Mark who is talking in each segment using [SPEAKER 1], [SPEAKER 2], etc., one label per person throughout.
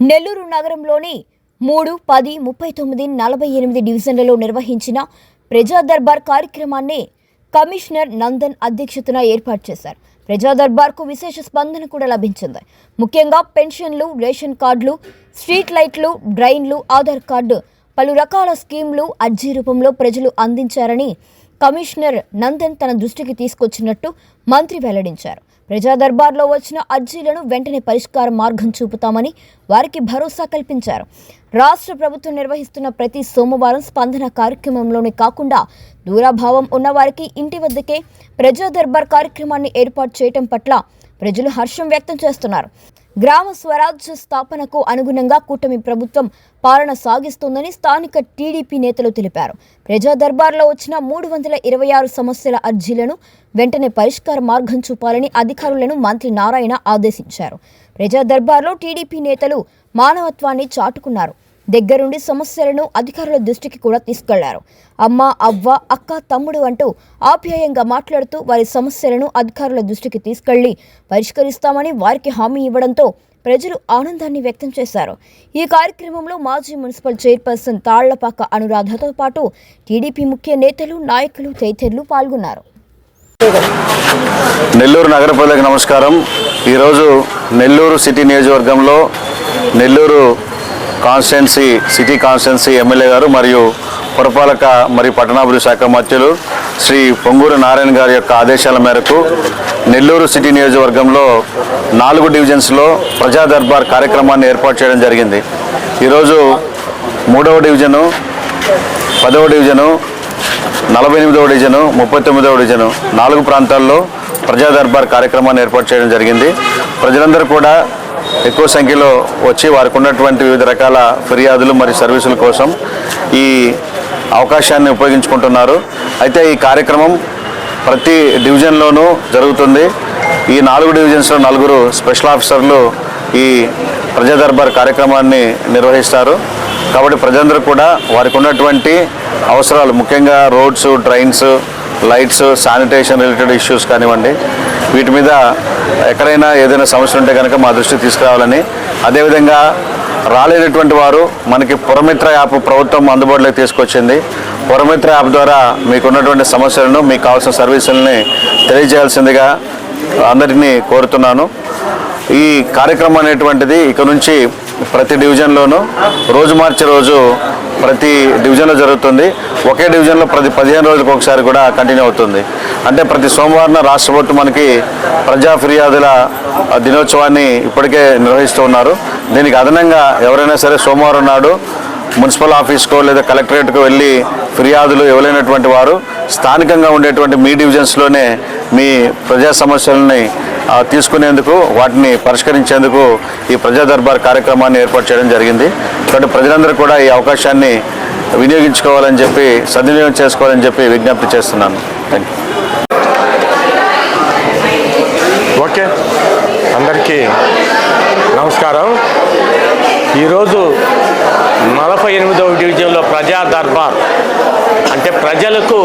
[SPEAKER 1] నెల్లూరు నగరంలోని మూడు పది ముప్పై తొమ్మిది నలభై ఎనిమిది డివిజన్లలో నిర్వహించిన ప్రజా దర్బార్ కార్యక్రమాన్ని కమిషనర్ నందన్ అధ్యక్షతన ఏర్పాటు చేశారు. ప్రజా దర్బార్కు విశేష స్పందన కూడా లభించింది. ముఖ్యంగా పెన్షన్లు రేషన్ కార్డులు స్ట్రీట్ లైట్లు డ్రైన్లు ఆధార్ కార్డు పలు రకాల స్కీమ్లు అర్జీ రూపంలో ప్రజలు అందించారని కమిషనర్ నందన్ తన దృష్టికి తీసుకొచ్చినట్టు మంత్రి వెల్లడించారు. ప్రజా దర్బార్లో వచ్చిన అర్జీలను వెంటనే పరిష్కార మార్గం చూపుతామని వారికి భరోసా కల్పించారు. రాష్ట్ర ప్రభుత్వం నిర్వహిస్తున్న ప్రతి సోమవారం స్పందన కార్యక్రమంలోనే కాకుండా దూరాభావం ఉన్నవారికి ఇంటి వద్దకే ప్రజా దర్బార్ కార్యక్రమాన్ని ఏర్పాటు చేయటం పట్ల ప్రజలు హర్షం వ్యక్తం చేస్తున్నారు. గ్రామ స్వరాజ్య స్థాపనకు అనుగుణంగా కూటమి ప్రభుత్వం పాలన సాగిస్తోందని స్థానిక టీడీపీ నేతలు తెలిపారు. ప్రజా దర్బార్లో వచ్చిన మూడు వందల ఇరవై ఆరు సమస్యల అర్జీలను వెంటనే పరిష్కార మార్గం చూపాలని అధికారులను మంత్రి నారాయణ ఆదేశించారు. ప్రజా దర్బార్లో టీడీపీ నేతలు మానవత్వాన్ని చాటుకున్నారు. దగ్గరుండి సమస్యలను అధికారుల దృష్టికి కూడా తీసుకెళ్ళారు. అమ్మ అవ్వ అక్క తమ్ముడు అంటూ ఆప్యాయంగా మాట్లాడుతూ వారి సమస్యలను అధికారుల దృష్టికి తీసుకెళ్ళి పరిష్కరిస్తామని వారికి హామీ ఇవ్వడంతో ప్రజలు ఆనందాన్ని వ్యక్తం చేశారు. ఈ కార్యక్రమంలో మాజీ మున్సిపల్ చైర్పర్సన్ తాళ్ళపాక అనురాధతో పాటు టీడీపీ ముఖ్య నేతలు నాయకులు తదితరులు పాల్గొన్నారు.
[SPEAKER 2] నెల్లూరు నగర ప్రజలకు నమస్కారం. ఈరోజు నెల్లూరు సిటీ నియోజకవర్గంలో Nellore constituency city constituency MLA గారు మరియు పురపాలక మరియు పట్టణాభివృద్ధి శాఖ మంత్రులు శ్రీ పొంగూరు నారాయణ గారి యొక్క ఆదేశాల మేరకు నెల్లూరు సిటీ నియోజకవర్గంలో నాలుగు డివిజన్స్లో ప్రజా దర్బార్ కార్యక్రమాన్ని ఏర్పాటు చేయడం జరిగింది. ఈరోజు మూడవ డివిజను పదవ డివిజను నలభై ఎనిమిదవ డివిజను ముప్పై తొమ్మిదవ డివిజను నాలుగు ప్రాంతాల్లో ప్రజా దర్బార్ కార్యక్రమాన్ని ఏర్పాటు చేయడం జరిగింది. ప్రజలందరూ కూడా ఎక్కువ సంఖ్యలో వచ్చి వారికి ఉన్నటువంటి వివిధ రకాల ఫిర్యాదులు మరియు సర్వీసుల కోసం ఈ అవకాశాన్ని ఉపయోగించుకుంటున్నారు. అయితే ఈ కార్యక్రమం ప్రతి డివిజన్లోనూ జరుగుతుంది. ఈ నాలుగు డివిజన్స్లో నలుగురు స్పెషల్ ఆఫీసర్లు ఈ ప్రజా దర్బార్ కార్యక్రమాన్ని నిర్వహిస్తారు. కాబట్టి ప్రజలందరూ కూడా వారికి ఉన్నటువంటి అవసరాలు ముఖ్యంగా roads trains lights sanitation related issues కానివ్వండి వీటి మీద ఎక్కడైనా ఏదైనా సమస్య ఉంటే కనుక మా దృష్టికి తీసుకురావాలని. అదేవిధంగా రాలేనటువంటి వారు మనకి పురమిత్ర యాప్ ప్రభుత్వం అందుబాటులోకి తీసుకొచ్చింది. పురమిత్ర యాప్ ద్వారా మీకు ఉన్నటువంటి సమస్యలను మీకు కావాల్సిన సర్వీసులని తెలియజేయాల్సిందిగా అందరినీ కోరుతున్నాను. ఈ కార్యక్రమం అనేటువంటిది ఇక నుంచి ప్రతి డివిజన్లోనూ రోజు మార్చి రోజు ప్రతి డివిజన్లో జరుగుతుంది. ఒకే డివిజన్లో ప్రతి పదిహేను రోజులకు ఒకసారి కూడా కంటిన్యూ అవుతుంది. అంటే ప్రతి సోమవారం రాష్ట్ర ప్రభుత్వం మనకి ప్రజా ఫిర్యాదుల దినోత్సవాన్ని ఇప్పటికే నిర్వహిస్తూ ఉన్నారు. దీనికి అదనంగా ఎవరైనా సరే సోమవారం నాడు మున్సిపల్ ఆఫీస్కో లేదా కలెక్టరేట్కో వెళ్ళి ఫిర్యాదులు ఇవ్వలేనటువంటి వారు స్థానికంగా ఉండేటువంటి మీ డివిజన్స్లోనే మీ ప్రజా సమస్యలని తీసుకునేందుకు వాటిని పరిష్కరించేందుకు ఈ ప్రజా దర్బార్ కార్యక్రమాన్ని ఏర్పాటు చేయడం జరిగింది. కాబట్టి ప్రజలందరూ కూడా ఈ అవకాశాన్ని వినియోగించుకోవాలని చెప్పి సద్వినియోగం చేసుకోవాలని చెప్పి విజ్ఞప్తి చేస్తున్నాను. Thank
[SPEAKER 3] okay. అందరికీ నమస్కారం. ఈరోజు నలభై ఎనిమిదవ ప్రజా దర్బార్. అంటే ప్రజలకు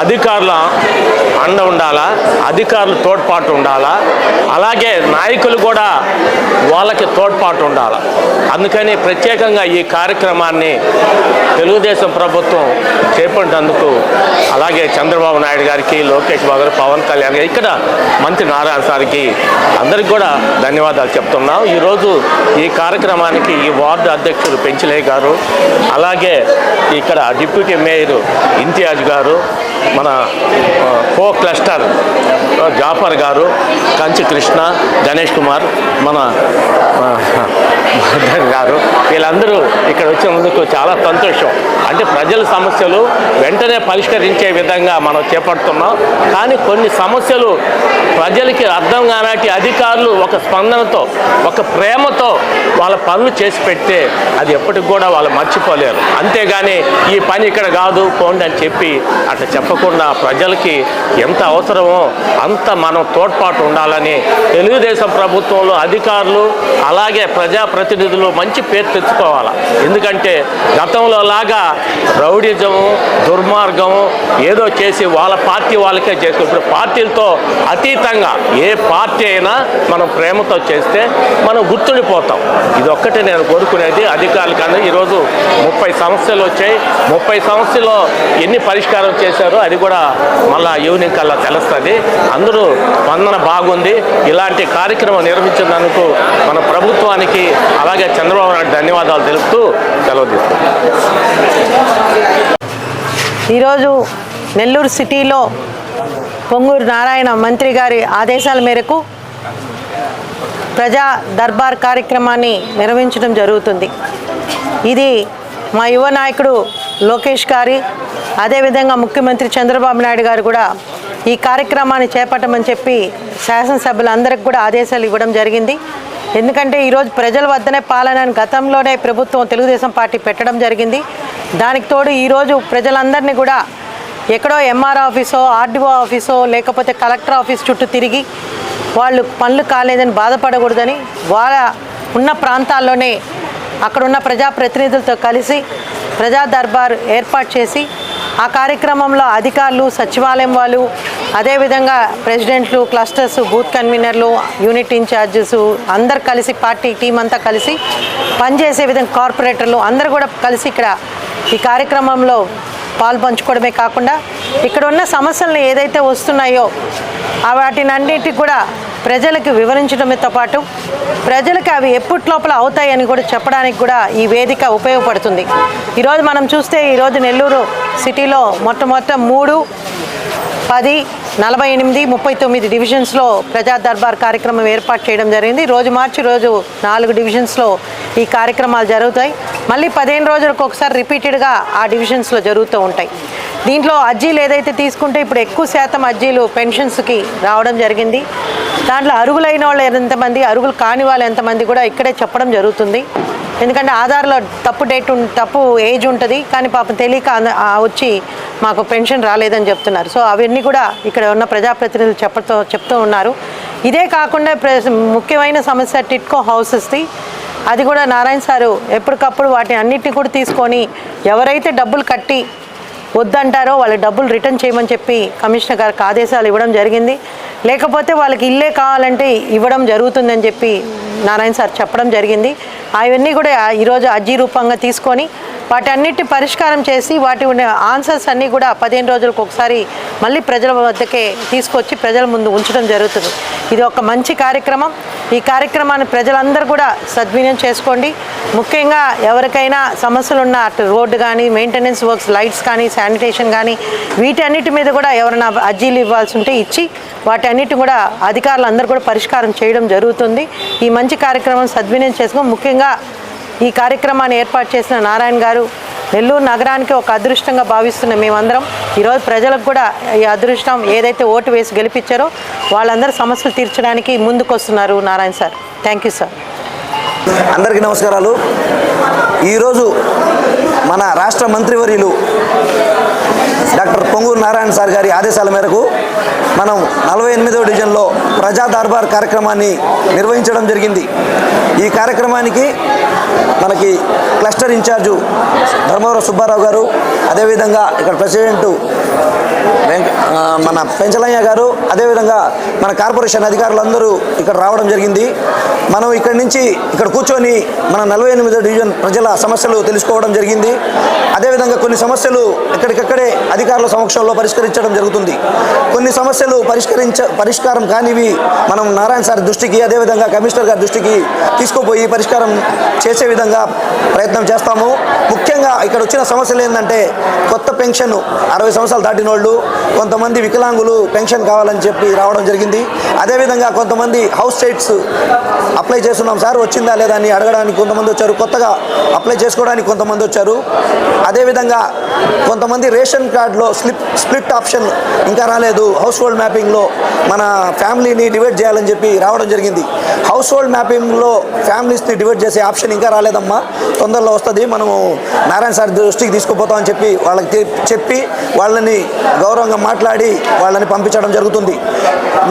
[SPEAKER 3] అధికారుల అండ ఉండాలా అధికారులు తోడ్పాటు ఉండాలా అలాగే నాయకులు కూడా వాళ్ళకి తోడ్పాటు ఉండాలా. అందుకని ప్రత్యేకంగా ఈ కార్యక్రమాన్ని తెలుగుదేశం ప్రభుత్వం చేపట్టినందుకు అలాగే చంద్రబాబు నాయుడు గారికి లోకేష్ బాబు గారు పవన్ కళ్యాణ్ గారు ఇక్కడ మంత్రి నారాయణ సార్కి అందరికి కూడా ధన్యవాదాలు చెప్తున్నాం. ఈరోజు ఈ కార్యక్రమానికి ఈ వార్డు అధ్యక్షుడు పెంచలే గారు అలాగే ఇక్కడ డిప్యూటీ మేయర్ ఇంతియాజ్ గారు మన కో క్లస్టర్ జాఫర్ గారు కంచి కృష్ణ గణేష్ కుమార్ మన మదన్ గారు వీళ్ళందరూ ఇక్కడ వచ్చినందుకు చాలా సంతోషం. అంటే ప్రజల సమస్యలు వెంటనే పరిష్కరించే విధంగా మనం చేపడుతున్నాం. కానీ కొన్ని సమస్యలు ప్రజలకి అర్థం కానాటి అధికారులు ఒక స్పందనతో ఒక ప్రేమతో వాళ్ళ పనులు చేసి పెడితే అది ఎప్పటికి కూడా వాళ్ళు మర్చిపోలేరు. అంతేగాని ఈ పని ఇక్కడ కాదు పోండి అని చెప్పి అట్లా చెప్ప తప్పకుండా ప్రజలకి ఎంత అవసరమో అంత మనం తోడ్పాటు ఉండాలని తెలుగుదేశం ప్రభుత్వంలో అధికారులు అలాగే ప్రజాప్రతినిధులు మంచి పేరు తెచ్చుకోవాలి. ఎందుకంటే గతంలో లాగా రౌడిజము దుర్మార్గము ఏదో చేసి వాళ్ళ పార్టీ వాళ్ళకే చేసి ఇప్పుడు పార్టీలతో అతీతంగా ఏ పార్టీ అయినా మనం ప్రేమతో చేస్తే మనం గుర్తుండిపోతాం. ఇది ఒక్కటే నేను కోరుకునేది అధికారులు కానీ ఈరోజు ముప్పై సమస్యలు వచ్చాయి. ముప్పై సమస్యలో ఎన్ని పరిష్కారం చేశారో అది కూడా మళ్ళా ఈవినింగ్ కల్లా తెలుస్తుంది. అందరూ స్పందన బాగుంది. ఇలాంటి కార్యక్రమం నిర్వహించినందుకు మన ప్రభుత్వానికి అలాగే చంద్రబాబు నాయుడు ధన్యవాదాలు తెలుపుతూ సెలవు తీసుకుంటాం
[SPEAKER 4] ఈరోజు నెల్లూరు సిటీలో పొంగూరు నారాయణ మంత్రి గారి ఆదేశాల మేరకు ప్రజా దర్బార్ కార్యక్రమాన్ని నిర్వహించడం జరుగుతుంది. ఇది మా యువ నాయకుడు లోకేష్ గారి అదేవిధంగా ముఖ్యమంత్రి చంద్రబాబు నాయుడు గారు కూడా ఈ కార్యక్రమాన్ని చేపట్టమని చెప్పి శాసనసభ్యులందరికీ కూడా ఆదేశాలు ఇవ్వడం జరిగింది. ఎందుకంటే ఈరోజు ప్రజల వద్దనే పాలనని గతంలోనే ప్రభుత్వం తెలుగుదేశం పార్టీ పెట్టడం జరిగింది. దానికి తోడు ఈరోజు ప్రజలందరినీ కూడా ఎక్కడో ఎంఆర్ ఆఫీసో ఆర్డీఓ ఆఫీసో లేకపోతే కలెక్టర్ ఆఫీస్ చుట్టూ తిరిగి వాళ్ళు పనులు కాలేదని బాధపడకూడదని వాళ్ళ ఉన్న ప్రాంతాల్లోనే అక్కడున్న ప్రజాప్రతినిధులతో కలిసి ప్రజా దర్బార్ ఏర్పాటు చేసి ఆ కార్యక్రమంలో అధికారులు సచివాలయం వాళ్ళు అదేవిధంగా ప్రెసిడెంట్లు క్లస్టర్స్ బూత్ కన్వీనర్లు యూనిట్ ఇన్ఛార్జెస్ అందరు కలిసి పార్టీ టీం అంతా కలిసి పనిచేసే విధంగా కార్పొరేటర్లు అందరు కూడా కలిసి ఇక్కడ ఈ కార్యక్రమంలో పాలు పంచుకోవడమే కాకుండా ఇక్కడ ఉన్న సమస్యలను ఏదైతే వస్తున్నాయో ఆ వాటినన్నిటికి కూడా ప్రజలకు వివరించడంతో పాటు ప్రజలకు అవి ఎప్పటి లోపల అవుతాయని కూడా చెప్పడానికి కూడా ఈ వేదిక ఉపయోగపడుతుంది. ఈరోజు మనం చూస్తే ఈరోజు నెల్లూరు సిటీలో మొట్టమొదట మూడు పది నలభై ఎనిమిది ముప్పై తొమ్మిది డివిజన్స్లో ప్రజా దర్బార్ కార్యక్రమం ఏర్పాటు చేయడం జరిగింది. రోజు మార్చి రోజు నాలుగు డివిజన్స్లో ఈ కార్యక్రమాలు జరుగుతాయి. మళ్ళీ పదిహేను రోజులకు ఒకసారి రిపీటెడ్గా ఆ డివిజన్స్లో జరుగుతూ ఉంటాయి. దీంట్లో అర్జీలు ఏదైతే తీసుకుంటే ఇప్పుడు ఎక్కువ శాతం అర్జీలు పెన్షన్స్కి రావడం జరిగింది. దాంట్లో అరుగులైన వాళ్ళు ఎంతమంది అరుగులు కాని వాళ్ళు ఎంతమంది కూడా ఇక్కడే చెప్పడం జరుగుతుంది. ఎందుకంటే ఆధార్లో తప్పు డేట్ ఉం- తప్పు ఏజ్ ఉంటుంది. కానీ పాపం తెలియక వచ్చి మాకు పెన్షన్ రాలేదని చెప్తున్నారు. సో అవన్నీ కూడా ఇక్కడ ఉన్న ప్రజాప్రతినిధులు చెప్పతో చెప్తూ ఉన్నారు. ఇదే కాకుండా ప్ర- ముఖ్యమైన సమస్య టిట్కో హౌసెస్ది. అది కూడా నారాయణ సారు ఎప్పటికప్పుడు వాటిని అన్నిటిని కూడా తీసుకొని ఎవరైతే డబ్బులు కట్టి వద్దంటారో వాళ్ళ డబ్బులు రిటర్న్ చేయమని చెప్పి కమిషనర్ గారికి ఆదేశాలు ఇవ్వడం జరిగింది. లేకపోతే వాళ్ళకి ఇల్లే కావాలంటే ఇవ్వడం జరుగుతుందని చెప్పి నారాయణ సార్ చెప్పడం జరిగింది. అవన్నీ కూడా ఈరోజు అర్జీ రూపంగా తీసుకొని వాటి అన్నిటి పరిష్కారం చేసి వాటి ఉండే ఆన్సర్స్ అన్నీ కూడా పదిహేను రోజులకు ఒకసారి మళ్ళీ ప్రజల వద్దకే తీసుకొచ్చి ప్రజల ముందు ఉంచడం జరుగుతుంది. ఇది ఒక మంచి కార్యక్రమం. ఈ కార్యక్రమాన్ని ప్రజలందరూ కూడా సద్వినియోగం చేసుకోండి. ముఖ్యంగా ఎవరికైనా సమస్యలు ఉన్న అటు రోడ్డు కానీ మెయింటెనెన్స్ వర్క్స్ లైట్స్ కానీ శానిటేషన్ కానీ వీటన్నిటి మీద కూడా ఎవరైనా అర్జీలు ఇవ్వాల్సి ఉంటే ఇచ్చి వాటి అన్నిటి కూడా అధికారులు అందరూ కూడా పరిష్కారం చేయడం జరుగుతుంది. ఈ మంచి కార్యక్రమం సద్వినియోగం చేసుకొని ముఖ్యంగా ఈ కార్యక్రమాన్ని ఏర్పాటు చేసిన నారాయణ గారు నెల్లూరు నగరానికి ఒక అదృష్టంగా భావిస్తున్న మేమందరం ఈరోజు ప్రజలకు కూడా ఈ అదృష్టం ఏదైతే ఓటు వేసి గెలిపించారో వాళ్ళందరూ సమస్యలు తీర్చడానికి ముందుకొస్తున్నారు Narayana sir. Thank you sir
[SPEAKER 5] అందరికీ నమస్కారాలు. ఈరోజు మన రాష్ట్ర మంత్రివర్యులు డాక్టర్ పొంగూరు నారాయణ సార్ గారి ఆదేశాల మేరకు మనం నలభై ఎనిమిదవ డివిజన్లో ప్రజా దర్బార్ కార్యక్రమాన్ని నిర్వహించడం జరిగింది. ఈ కార్యక్రమానికి మనకి క్లస్టర్ ఇన్ఛార్జు ధర్మవరం సుబ్బారావు గారు అదేవిధంగా ఇక్కడ ప్రెసిడెంటు మన పెంచలయ్య గారు అదేవిధంగా మన కార్పొరేషన్ అధికారులందరూ ఇక్కడ రావడం జరిగింది. మనం ఇక్కడి నుంచి ఇక్కడ కూర్చొని మన నలభై ఎనిమిదో డివిజన్ ప్రజల సమస్యలు తెలుసుకోవడం జరిగింది. అదేవిధంగా కొన్ని సమస్యలు ఎక్కడికక్కడే అధికారుల సమక్షంలో పరిష్కరించడం జరుగుతుంది. కొన్ని సమస్యలు పరిష్కరించ పరిష్కారం కానివి మనం నారాయణ సార్ దృష్టికి అదేవిధంగా కమిషనర్ గారి దృష్టికి తీసుకుపోయి పరిష్కారం చేసే విధంగా ప్రయత్నం చేస్తాము. ముఖ్యంగా ఇక్కడ వచ్చిన సమస్యలు ఏంటంటే కొత్త పెన్షన్ అరవై సంవత్సరాలు దాటిన వాళ్ళు కొంతమంది వికలాంగులు పెన్షన్ కావాలని చెప్పి రావడం జరిగింది. అదేవిధంగా కొంతమంది హౌస్ సైట్స్ అప్లై చేస్తున్నాం సార్ వచ్చిందా లేదా అని అడగడానికి కొంతమంది వచ్చారు. కొత్తగా అప్లై చేసుకోవడానికి కొంతమంది వచ్చారు. అదేవిధంగా కొంతమంది రేషన్ కార్డులో స్లిప్ స్ప్లిట్ ఆప్షన్ ఇంకా రాలేదు. హౌస్ హోల్డ్ మ్యాపింగ్లో మన ఫ్యామిలీని డివైడ్ చేయాలని చెప్పి రావడం జరిగింది. హౌస్ హోల్డ్ మ్యాపింగ్లో ఫ్యామిలీస్ని డివైడ్ చేసే ఆప్షన్ ఇంకా రాలేదమ్మా. తొందరలో వస్తుంది. మనము నారాయణ సార్ దృష్టికి తీసుకుపోతామని చెప్పి వాళ్ళకి చెప్పి వాళ్ళని గౌరవంగా మాట్లాడి వాళ్ళని పంపించడం జరుగుతుంది.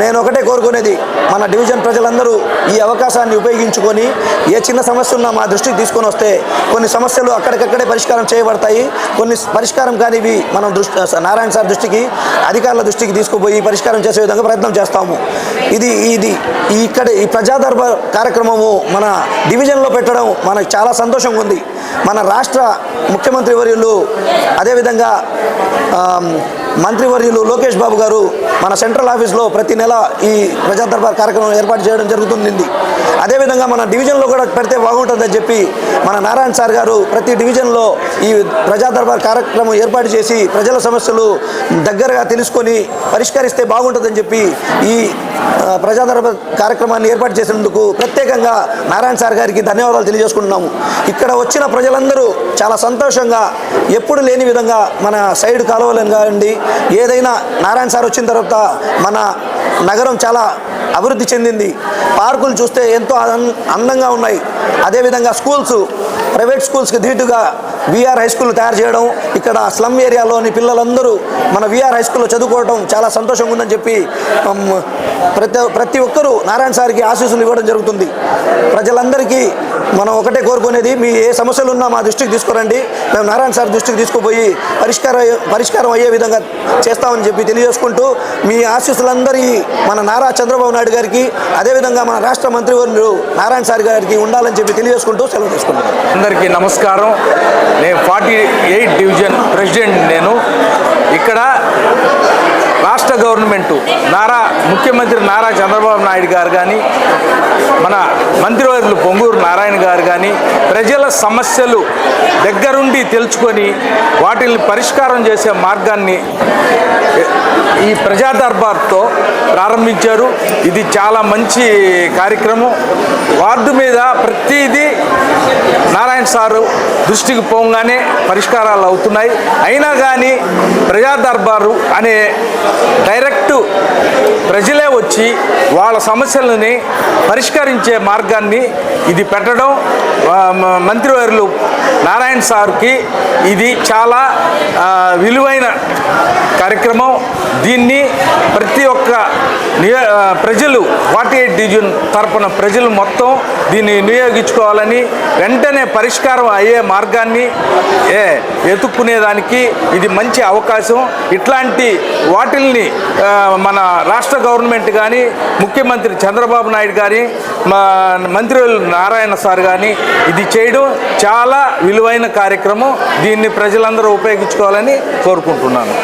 [SPEAKER 5] నేను ఒకటే కోరుకునేది మన డివిజన్ ప్రజలందరూ ఈ అవకాశాన్ని ఉపయోగించుకొని ఏ చిన్న సమస్య ఉన్నా మా దృష్టికి తీసుకొని వస్తే కొన్ని సమస్యలు అక్కడికక్కడే పరిష్కారం చేయబడతాయి. కొన్ని పరిష్కారం కానివి మనం దృష్టి నారాయణ సార్ దృష్టికి అధికారుల దృష్టికి తీసుకుపోయి పరిష్కారం చేసే విధంగా ప్రయత్నం చేస్తాము. ఇది ఇది ఇక్కడ ఈ ప్రజా కార్యక్రమము మన డివిజన్లో పెట్టడం మనకు చాలా సంతోషంగా ఉంది. మన రాష్ట్ర ముఖ్యమంత్రి వర్యులు అదేవిధంగా మంత్రివర్యులు లోకేష్ బాబు గారు మన సెంట్రల్ ఆఫీస్లో ప్రతి నెల ఈ ప్రజా దర్బార్ కార్యక్రమం ఏర్పాటు చేయడం జరుగుతుంది. అదేవిధంగా మన డివిజన్లో కూడా పెడితే బాగుంటుందని చెప్పి మన నారాయణ సార్ గారు ప్రతి డివిజన్లో ఈ ప్రజా దర్బార్ కార్యక్రమం ఏర్పాటు చేసి ప్రజల సమస్యలు దగ్గరగా తెలుసుకొని పరిష్కరిస్తే బాగుంటుందని చెప్పి ఈ ప్రజాదర్బార్ ప్రజా దర్బార్ కార్యక్రమాన్ని ఏర్పాటు చేసినందుకు ప్రత్యేకంగా నారాయణ సార్ గారికి ధన్యవాదాలు తెలియజేసుకుంటున్నాము. ఇక్కడ వచ్చిన ప్రజలందరూ చాలా సంతోషంగా ఎప్పుడు లేని విధంగా మన సైడ్ కాలువలను కానివ్వండి ఏదైనా నారాయణ సార్ వచ్చిన తర్వాత మన నగరం చాలా అభివృద్ధి చెందింది. పార్కులు చూస్తే ఎంతో అందంగా ఉన్నాయి. అదేవిధంగా స్కూల్స్ ప్రైవేట్ స్కూల్స్కి ధీటుగా విఆర్ హై స్కూల్ తయారు చేయడం ఇక్కడ స్లమ్ ఏరియాలోని పిల్లలందరూ మన విఆర్ హై స్కూల్లో చదువుకోవడం చాలా సంతోషంగా ఉందని చెప్పి ప్రతి ప్రతి ఒక్కరూ నారాయణ సార్కి ఆశీస్సులు ఇవ్వడం జరుగుతుంది. ప్రజలందరికీ మనం ఒకటే కోరుకునేది మీ ఏ సమస్యలు ఉన్నా మా దృష్టికి తీసుకురండి. మేము నారాయణ సార్ దృష్టికి తీసుకుపోయి పరిష్కార పరిష్కారం అయ్యే విధంగా చేస్తామని చెప్పి తెలియజేసుకుంటూ మీ ఆశీస్సులందరి మన నారా చంద్రబాబు నాయుడు గారికి అదేవిధంగా మన రాష్ట్ర మంత్రివర్యులు నారాయణ సార్ గారికి ఉండాలని చెప్పి తెలియజేసుకుంటూ సెలవు తీసుకుంటాం
[SPEAKER 6] అందరికీ నమస్కారం. నేను ఫార్టీ ఎయిట్ డివిజన్ ప్రెసిడెంట్ నేను. ఇక్కడ రాష్ట్ర గవర్నమెంటు నారా ముఖ్యమంత్రి నారా చంద్రబాబు నాయుడు గారు కానీ మన మంత్రివర్యులు పొంగూరు నారాయణ గారు కానీ ప్రజల సమస్యలు దగ్గరుండి తెలుసుకొని వాటిని పరిష్కారం చేసే మార్గాన్ని ఈ ప్రజా దర్బార్తో ప్రారంభించారు. ఇది చాలా మంచి కార్యక్రమం. వార్డు మీద ప్రతిదీ నారాయణ సారు దృష్టికి పోగానే పరిష్కారాలు అవుతున్నాయి. అయినా కానీ ప్రజా దర్బారు అనే డైరెక్ట్ ప్రజలే వచ్చి వాళ్ళ సమస్యలని పరిష్కరించే మార్గాన్ని ఇది పెట్టడం మంత్రివర్లు మంత్రివర్యులు నారాయణ సార్కి ఇది చాలా విలువైన కార్యక్రమం. దీన్ని ప్రతి ఒక్క ప్రజలు ఫార్టీ ఎయిట్ డివిజన్ తరపున ప్రజలు మొత్తం దీన్ని వినియోగించుకోవాలని వెంటనే పరిష్కారం అయ్యే మార్గాన్ని ఏ ఇది మంచి అవకాశం. ఇట్లాంటి వాటిల్ని మన రాష్ట్ర గవర్నమెంట్ కానీ ముఖ్యమంత్రి చంద్రబాబు నాయుడు కానీ మా మంత్రి నారాయణ సార్ కానీ ఇది చేయడం చాలా విలువైన కార్యక్రమం. దీన్ని ప్రజలందరూ ఉపయోగించుకోవాలని కోరుకుంటున్నాను.